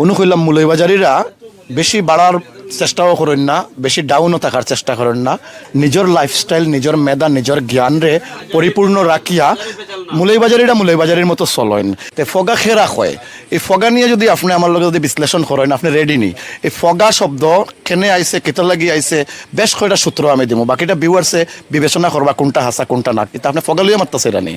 অনু কইলাম মুলইবাজারিরা বেশি বাড়ার চেষ্টাও করেন না, বেশি ডাউনও থাকার চেষ্টা করেন না। নিজের লাইফস্টাইল নিজের মেধা, নিজের জ্ঞানরে পরিপূর্ণ রাখিয়া মুলইবাজারিরা মুলইবাজারির মতো চলেন। তে ফগা খেরা হয় এই ফগা নিয়ে যদি আপনি আমার লগে যদি বিশ্লেষণ করেন, আপনি রেডি নি, এই ফগা শব্দ কেনে আইছে কেতর লাগি আইছে, বেশ কয়টা সূত্র আমি দিব বাকিটা ভিউয়ার্সে বিবেচনা করবা কোনটা হাসা, কোনটা না। কিন্তু আপনি ফগা লইয়া মারতেছে রানি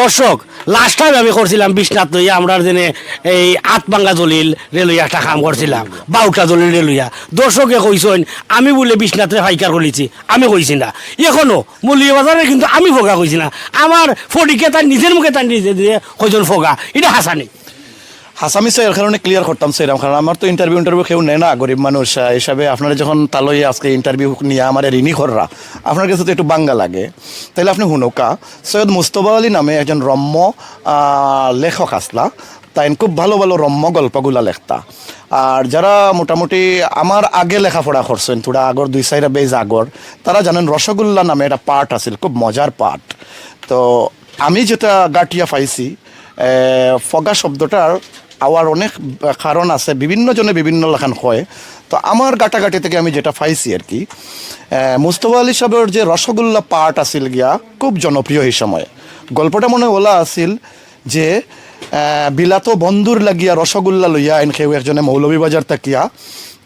দর্শক লাস্ট টাইম আমি করছিলাম বিশ্বনাথ লইয়া আমরা যেনে এই আটবাঙ্গা দলিল রেলইয়া একটা কাম করছিলাম, বাউটা দলিল রেলইয়া দর্শকে কইছেন আমি বলে বিশ্বনাথে ফাইকার করেছি, আমি কইছি না। এখনও মূল্য বাজারে কিন্তু আমি ফোগা কইছি না। আমার ফটিকে তার নিজের মুখে তার নিজে দিয়ে কইজন ফোগা এটা হাসানি। হাসামি স্যার কারণে ক্লিয়ার করতাম, স্যার, কারণ আমার তো ইন্টারভিউ ইন্টারভিউ কেউ নেয় না গরিব মানুষ। হিসাবে আপনারা যখন তালই আজকে ইন্টারভিউ নিয়ে আমার ঋণী কররা আপনার কাছে তো একটু বাঙ্গা লাগে। তাহলে আপনি হুনকা সৈয়দ মুস্তফা আলী নামে একজন রম্য লেখক আসলা। তাই খুব ভালো ভালো রম্য গল্পগুলা লেখতা। আর যারা মোটামুটি আমার আগে লেখাপড়া করছেন, থোড়া আগর, দুই সাইডা বেজ আগর, তারা জানেন রসগোল্লা নামে একটা পার্ট আছিল, খুব মজার পার্ট তো আমি যেটা গাটিয়া পাইছি ফগা শব্দটার আওয়ার অনেক কারণ আছে, বিভিন্ন জনে বিভিন্ন লেখান হয়। তো আমার গাটাগাটি থেকে আমি যেটা পাইছি আর কি মুস্তফা আলী সাহেবের যে রসগোল্লা পার্ট আসিল গিয়া, খুব জনপ্রিয় এই সময়। গল্পটা মনে ওলা আসিল যে বিলাত বিলাতো বন্ধুর লাগিয়া রসগোল্লা লইয়া আইন খেউ একজনে মৌলভীবাজার তাকিয়া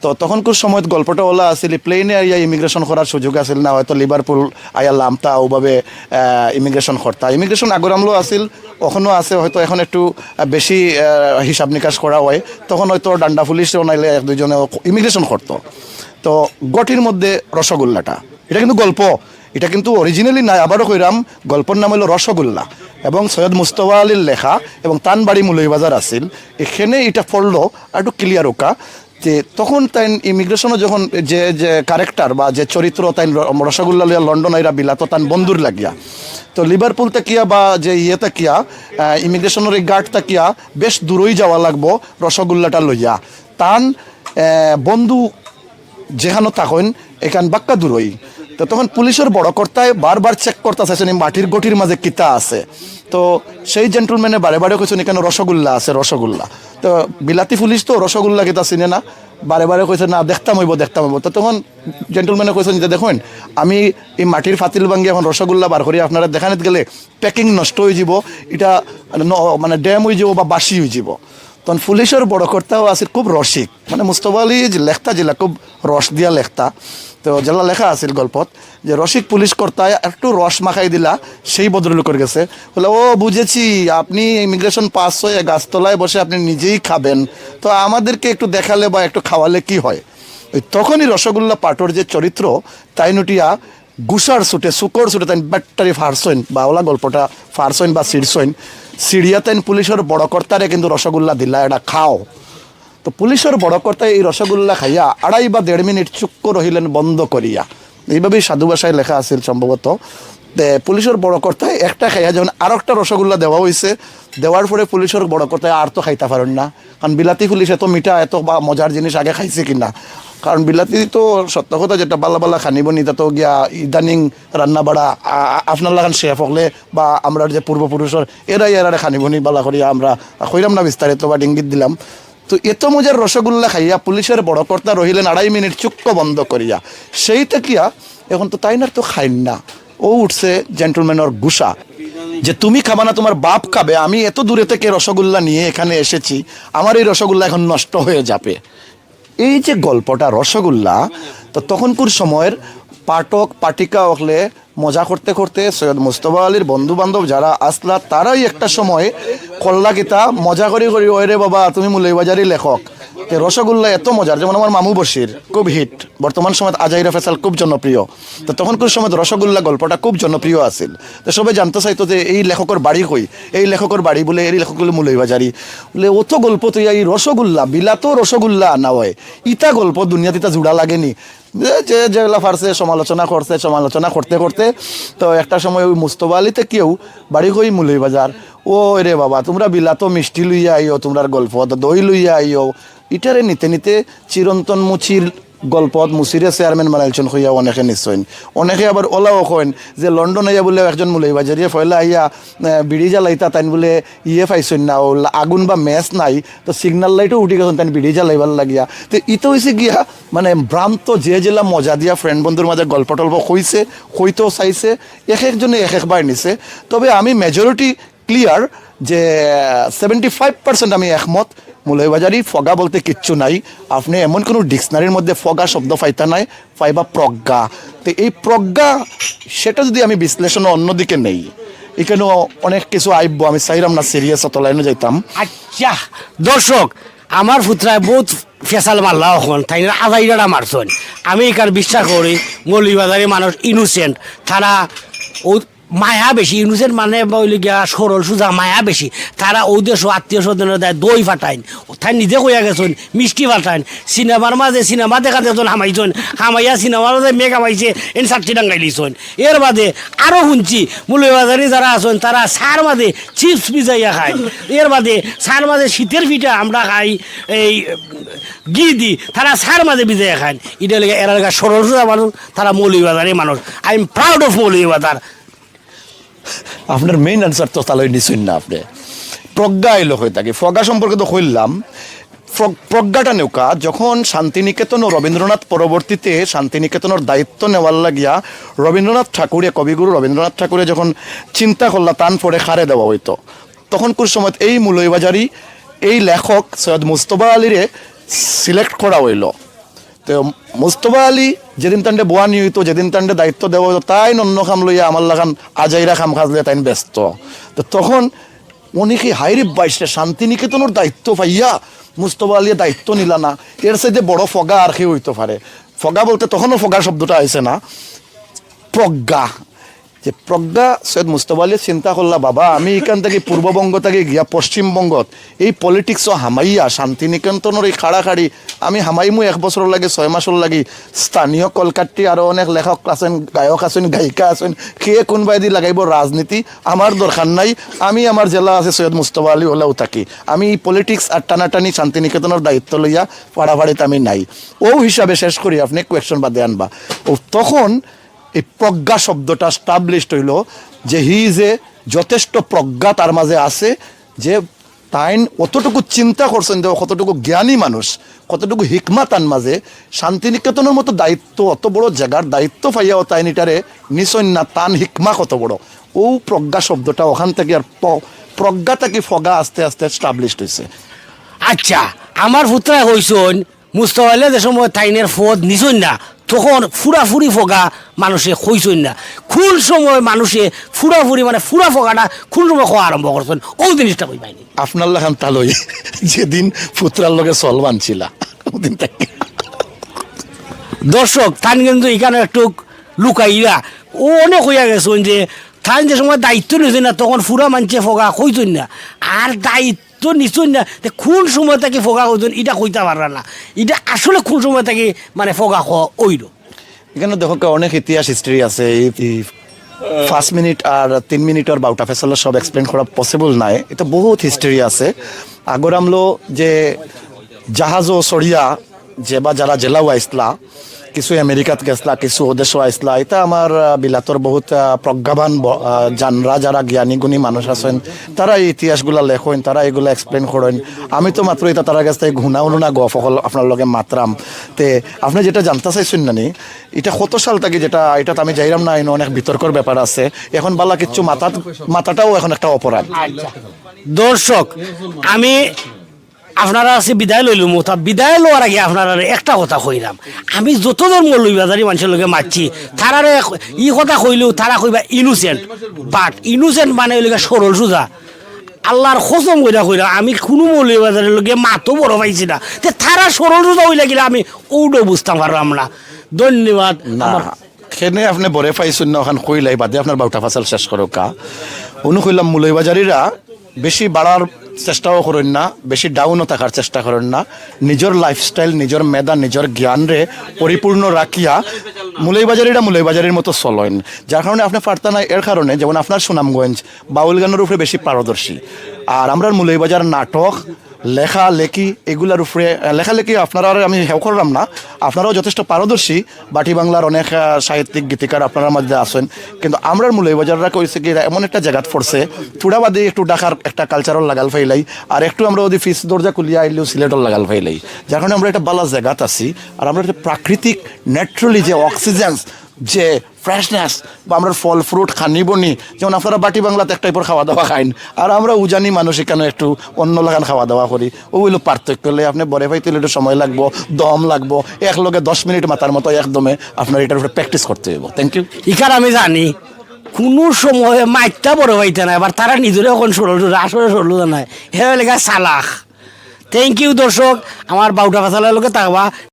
তো তখন তখনকার সময়ত গল্পটা ওলা আছিল প্লেনে আইয়া ইমিগ্রেশন করার সুযোগ আছিল না, হয়তো লিভারপুল আইয়া লামতা, ওভাবে ইমিগ্রেশন করতা ইমিগ্রেশন আগর আমলো আছিল এখনও আছে, হয়তো এখন একটু বেশি হিসাব নিকাশ করা হয়। তখন হয়তো ডান্ডা পুলিশ নাইলে এক দুজনে ইমিগ্রেশন করতো তো গটির মধ্যে রসগোল্লাটা এটা কিন্তু গল্প। এটা কিন্তু অরিজিনালি নাই, আবারও কইরাম গল্পর নাম হলো রসগোল্লা এবং সৈয়দ মুস্তফা আলীর লেখা এবং তানবাড়ি মুলইবাজার আছিল। এখানে এটা পড়ল আর একটু ক্লিয়ার ওকা যে তখন তাই ইমিগ্রেশনও যখন যে যে ক্যারেক্টার বা যে চরিত্র তাই রসগোল্লা লইয়া লন্ডন আইরা বিলাত তান বন্ধুর লাগিয়া। তো লিভারপুল তাকিয়া বা যে ইয়ে তাকিয়া ইমিগ্রেশনের এই গার্ড তাকিয়া বেশ দূরই যাওয়া লাগবো রসগোল্লাটা লইয়া। তান বন্ধু যেখানে থাকেন, এখান বাক্কা দূরই। তো তখন পুলিশের বড় কর্তায় বারবার চেক করতে চাইছেন এই মাটির গটির মাঝে কিতা আছে। তো সেই জেন্টলম্যানে বারে বারে কইছেন এখানে রসগোল্লা আছে, রসগোল্লা। তো বিলাতি পুলিশ তো রসগোল্লা কেতা চিনে না? বারে বারে কইছে না, দেখতাম হইব দেখতাম হইব। তো তখন জেন্টলম্যানে কইছেন যে দেখুন, আমি এই মাটির ফাতিল ভাঙ্গি এখন রসগোল্লা বার করি আপনারা দেখানিত গেলে প্যাকিং নষ্ট হয়ে যাব এটা মানে ড্যাম হয়ে যাব বা বাসি হয়ে যাব। তখন পুলিশের বড় কর্তাও আছিল খুব রসিক। মানে মুস্তফা আলী যে লেখতা যেলা খুব রস দিয়া লেখতা। তো যেলা লেখা আছিল গল্পত, যে রসিক পুলিশ কর্তায় একটু রস মাখাই দিলা, সেই ভদ্রলোকের গেছে বলে, ও, বুঝেছি, আপনি ইমিগ্রেশন পাস হয়ে গাছতলায় বসে আপনি নিজেই খাবেন। তো আমাদেরকে একটু দেখালে বা একটু খাওয়ালে কি হয়? ওই তখনই রসগোল্লা পাটোর যে চরিত্র তাই নটিয়া গুসার সুটে, শুকর সুটে, তাই ব্যাটারি ফারসইন বা ওলা গল্পটা ফারসইন বা সিরসইন সিরিয়া তাইন পুলিশের বড় কর্তারে কিন্তু রসগোল্লা দিলা, এটা খাও। তো পুলিশের বড় কর্তা এই রসগোল্লা খাইয়া আড়াই বা দেড় মিনিট চুক্ক রহিলেন বন্ধ করিয়া। এইভাবেই সাধু ভাষায় লেখা আছিল সম্ভবত। পুলিশের বড় কর্তায় একটা খাইয়া যখন আর একটা রসগোল্লা দেওয়া হয়েছে দেওয়ার পরে পুলিশের বড় কর্তায় আর তো খাইতে পারেন না। কারণ বিলাতি পুলিশ এত মিঠা, এত বা মজার জিনিস আগে খাইছে কিনা। কারণ বিলাতি তো সত্য কথা যেটা বালা বালা খানিব নি তা গিয়া ইদানিং রান্না বাড়া আপনার লাগান শেফ হলে বা আমরা যে পূর্বপুরুষের এরাই এরারে খানিব নি বালা করিয়া আমরা কইলাম না বিস্তারিত বা ডিঙ্গিত দিলাম। তো এত মজার রসগোল্লা খাইয়া পুলিশের বড় কর্তা রহিলেন আড়াই মিনিট চুক্ক বন্ধ করিয়া সেই তেকিয়া এখন তো তাই না তো খাইন না। ও উঠছে জেন্টলম্যানের গুসা যে তুমি খাবা না তোমার বাপ খাবে, আমি এত দূরে থেকে রসগোল্লা নিয়ে এখানে এসেছি আমার এই রসগোল্লা এখন নষ্ট হয়ে যাবে। এই যে গল্পটা, রসগোল্লা, তো তখনকার সময়ের পাঠক পাটিকা হলে মজা করতে করতে সৈয়দ মুস্তফা আলীর বন্ধু বান্ধব যারা আসলা, তারাই একটা সময় কল্লা গীতা মজা করি করি ওরে বাবা, তুমি মুলইবাজারি লেখক। রসগোল্লা এত মজার, যেমন আমার মামু বসির খুব হিট বর্তমান সময় আজাইরা ফেসাল খুব জনপ্রিয়। তো তখনকার সময় রসগোল্লা গল্পটা খুব জনপ্রিয় আছিল। তো সবাই জানতে চাইতো যে এই লেখকের বাড়ি কই? এই লেখকের বাড়ি বলে এই লেখক বলে মুলইবাজারি বলে অত গল্প তো এই রসগোল্লা বিলাতো রসগোল্লা না হয়। ইটা গল্প দুনিয়াতে ইটা জুড়া লাগেনি যে যেগুলা ফারছে সমালোচনা করছে সমালোচনা করতে করতে তো একটা সময় ওই মুস্তফা আলীতে কেউ বাড়ি কই মুলইবাজার ও রে বাবা, তোমরা বিলাতো মিষ্টি লইয়া আইও তোমরা গল্প তো দই লইয়া আইও। ইটারে নিতে নিতে চিরন্তন মুচির গল্পত মুসিরে চেয়ারম্যান বানাইছেন হইয়া অনেকে নিশ্চয় অনেকে আবার ওলাও কইন যে লন্ডন আইয়া বলে একজন মুলাই বাজারিয়ে ফয়লা আইয়া বিড়ি জ্বালাইতা তাইন বলে ইয়ে পাইছেন না আগুন বা ম্যাচ নাই, তো সিগনাল লাইটও উঠি গেছেন তাইন বিড়ি জ্বালাইবার লাগিয়া। তো ইতো হয়েছে গিয়া মানে ভ্রান্ত যে জেলা মজা দিয়া ফ্রেন্ড বন্ধুর মাঝে গল্প টল্প কইছে কইতেও চাইছে এক একজনে এক একবার নিছে। তবে আমি মেজরিটি ক্লিয়ার যে সেভেন্টি ফাইভ পার্সেন্ট আমি একমত মৌলবাজারি ফগা বলতে কিচ্ছু নাই। আপনি এমন কোনো ডিকশনারির মধ্যে ফগা শব্দ পাইতা নাই, পাইবা প্রজ্ঞা। তো এই প্রজ্ঞা, সেটা যদি আমি বিশ্লেষণ অন্যদিকে নেই। এখানেও অনেক কিছু আইব, আমি চাইলাম না সিরিয়াস অত লাইনে যাইতাম। আচ্ছা দর্শক, আমার পুত্রায় বহুত ফেসাল মারলা এখন তাই আদাইরা মারছেন। আমি এখান বিশ্বাস করি মৌলিবাজারি মানুষ ইনোসেন্ট তারা মায়া বেশি ইনোসেন্ট মানে বলি গিয়া সরল সুজা মায়া বেশি। তারা ও দেশ আত্মীয় স্বজনের দেয় দই ফাটাইন, তাই নিজে কইয়া গেছেন, মিষ্টি ফাটাইন। সিনেমার মাঝে সিনেমা দেখা দেজন হামাইছেন, হামাইয়া সিনেমার মাঝে মেঘ হামাইছে এন সাতটি ডাঙ্গাই দিছেন এর বাদে আরও শুনছি মূল্যবাজারি যারা আছেন, তারা সার মাঝে চিপস ভিজাইয়া খায়। এর বাদে সার মাঝে শীতের পিঠা আমরা খাই, এই, ঘি দি, তারা সার মাঝে ভিজাইয়া খায়। এটা লেগে এরা সরল সোজা মানুষ, তারা মৌলবাজারি মানুষ। I am proud of Moulvibazar আপনার মেইন আনসার তো তাহলে নিশ্চয় না আপনি। প্রজ্ঞা এলো হয়ে থাকে। প্রজ্ঞা সম্পর্কে তো হইলাম প্রজ্ঞাটা নৌকা যখন শান্তিনিকেতন ও রবীন্দ্রনাথ পরবর্তীতে শান্তিনিকেতনের দায়িত্ব নেওয়ার লাগিয়া রবীন্দ্রনাথ ঠাকুরে, কবিগুরু রবীন্দ্রনাথ ঠাকুরে যখন চিন্তা করলা, তান পরে খারে দেওয়া হইতো। তখন কোন সময় এই মূলইবাজারি এই লেখক সৈয়দ মুস্তফা আলীরে সিলেক্ট করা হইল। তো মুস্তফা আলী যেদিন তান্ডে বোয়া নিয়িত যেদিন তান্ডে দায়িত্ব দেব, তাই অন্য খাম লইয়া আমার লাগান আজাইরা খাম খাজলে তাই ব্যস্ত। তো তখন উনি কি হাইরে বাইশটা শান্তিনিকেতনের দায়িত্ব পাইয়া মুস্তফা আলিয়া দায়িত্ব নিলা না? এর সাথে বড় ফগা আর কি হইতে পারে? ফগা বলতে তখনও ফগা শব্দটা আইছে না। প্রজ্ঞা। যে প্রজ্ঞা সৈয়দ মুস্তফা আলী চিন্তা করলা বাবা, আমি এখান থেকে পূর্ববঙ্গ থেকে গিয়া পশ্চিমবঙ্গত এই পলিটিক্স হামাইয়া, শান্তিনিকেতনের এই খাড়াখাড়ি, আমি হামাইমু এক বছর লাগে, ছয় মাসের লাগি, স্থানীয় কলকাতি আরও অনেক লেখক আছেন, গায়ক আছেন, গায়িকা আছেন কে কোনবাই দি লাগাইব রাজনীতি আমার দরকার নাই, আমি আমার জেলা আছে সৈয়দ মুস্তফা আলী ওলাও থাকি, আমি এই পলিটিক্স আর টানাটানি শান্তিনিকেতনের দায়িত্ব লইয়া পাড়াপাড়িতে আমি নাই। ও হিসাবে শেষ করি আপনি কোয়েকশন বাদে আনবা। ও তখন এই প্রজ্ঞা শব্দটা স্টাবলিশড হইল যে হি ইজ এ যথেষ্ট প্রজ্ঞা তার মাঝে আছে, যে তাইন অতটুকু চিন্তা করছেন যে কতটুকু জ্ঞানী মানুষ, কতটুকু হিকমা তার মাঝে, শান্তিনিকেতনের মতো দায়িত্ব, অত বড় জায়গার দায়িত্ব পাইয়াও তাইন এটারে নিশ্চয় না তান হিকমা কত বড়। ও প্রজ্ঞা শব্দটা ওখান থেকে আর প্রজ্ঞা থেকে ফগা আস্তে আস্তে স্টাবলিশড হয়েছে আচ্ছা আমার পুত্রায় হইছন মুস্তফা আলী যে সময় তাইনের ফদ নিছন না তখন ফুরাফুরি ফগা মানুষে কইছন না। কোন সময় মানুষে ফুরাফুরি মানে ফুরা ফগাটা কোন সময় খাওয়া আরম্ভ করছেন। ওই জিনিসটা কই পাইনি? আপনার লাগান তালই। যেদিন পুত্রার লগে সলমান ছিলা ওদিন থেকে দর্শক থান কিন্তু এখানে একটু লুকাইয়া ও অনেক হইয়া গেছেন যে থান যে সময় দায়িত্ব নিছেন না তখন ফুরা মানছে ফগা কইছেন না। আর দায়িত্ব নিছেন না খুন কোন সময় থেকে ফোগা হইতেন এটা কইতে পারা না। এটা আসলে কোন সময় থেকে মানে ফোগা হওয়া ওইল এখানে দেখো অনেক ইতিহাস হিস্ট্রি আছে পাঁচ মিনিট আর তিন মিনিটর বাউটা ফেসলের সব এক্সপ্লেন করা পসিবল নাই। এটা বহুত হিস্ট্রি আছে। আগর আমলো যে জাহাজও সরিয়া যে বা যারা জেলাও আইসলা কিছু আমেরিকাত গেছলা কিছু ওদেশও আইসলা এটা আমার বিলাতর বহুত প্রজ্ঞাবান জানরা যারা জ্ঞানী গুণী মানুষ আছেন তারা এই ইতিহাসগুলা লেখেন তারা এগুলো এক্সপ্লেন করেন আমি তো মাত্র এটা তারা থেকে ঘুণা উনুনা গফ সকল আপনার লগে মাত্রাম তে, আপনি যেটা জানতে চাইছেন নানি এটা কত সাল থেকে যেটা এটা আমি যাইরাম না অনেক বিতর্কর ব্যাপার আছে, এখন বালা কিচ্ছু মাথা মাথাটাও এখন একটা অপরাধ দর্শক আমি আপনারা আছে বিদায় লইলু মোথা বিদায় লওয়ার আগে আপনারা একটা কথা কইলাম আমি যত ধর্ম লইবাজারি মানুষের লগে মারছি তারারে ই কথা কইলেও তারা কইবা ইনোসেন্ট বাট ইনোসেন্ট মানে হইলে সরল সুজা। আল্লাহর খসম কইরা কইরা আমি কোনো মৌলবাজারের লগে মাতো বড় পাইছি না। তে তারা সরল সুজা হইলে গেলে আমি ওডো বুঝতাম পারলাম না। ধন্যবাদ। সেনে আপনি বরে পাইছেন না ওখান কইলাই বাদে আপনার বাউটা ফাসাল শেষ করো কা। অনু কইলাম মুলইবাজারিরা বেশি বাড়ার চেষ্টাও করেন না, বেশি ডাউনও থাকার চেষ্টা করেন না। নিজের লাইফস্টাইল নিজের মেধা, নিজের জ্ঞানরে পরিপূর্ণ রাখিয়া মুলইবাজারিরা মুলইবাজারির মতো চলেন। যার কারণে আপনি পারতা না এর কারণে যেমন আপনার সুনামগঞ্জ বাউল গানের উপরে বেশি পারদর্শী। আর আমরা মুলইবাজার নাটক লেখা, লেখি, এগুলার উপরে লেখালেখি আপনারা আর আমি হেউ করলাম না। আপনারাও যথেষ্ট পারদর্শী। বাটি বাংলার অনেক সাহিত্যিক, গীতিকার আপনারা মধ্যে আছেন। কিন্তু আমরার মূল্য বাজাররা কইছে কি এমন একটা জায়গাত পড়ছে থুড়াবাদি একটু ডাকার একটা কালচারাল লাগাল ফাইলাই, আর একটু আমরা ওদের ফিস দরজা খুলিয়া আইলেও সিলেটর লাগাল ফাইলাই। যার কারণে আমরা একটা বালা জায়গাত আছি, আর আমরা একটা প্রাকৃতিক ন্যাচারালি যে অক্সিজেন যে ফ্রেশনেস বা আমরা ফল ফ্রুট খানি বনি যেমন আপনারা বাটি বাংলাতে এক টাইপের খাওয়া দাওয়া খাইন। আর আমরা উজানি মানুষ এখানে একটু অন্য লাগান খাওয়া দাওয়া করি? ওগুলো পার্থক্য হলে আপনি বরে ভাই তুলে একটু সময় লাগবো, দম লাগবো। এক লগে দশ মিনিট মাথার মতো একদমে আপনার এটার উপরে প্র্যাকটিস করতে হবে থ্যাংক ইউ ইকার আমি জানি, কোনো সময় মাইকটা বড় হইতে না এবার তারা নিজের এখন সরল আসলে সরল নাই। হে লেখা সালাখ। থ্যাংক ইউ দর্শক। আমার বাউটা ফাসালার লোকে থাকবা।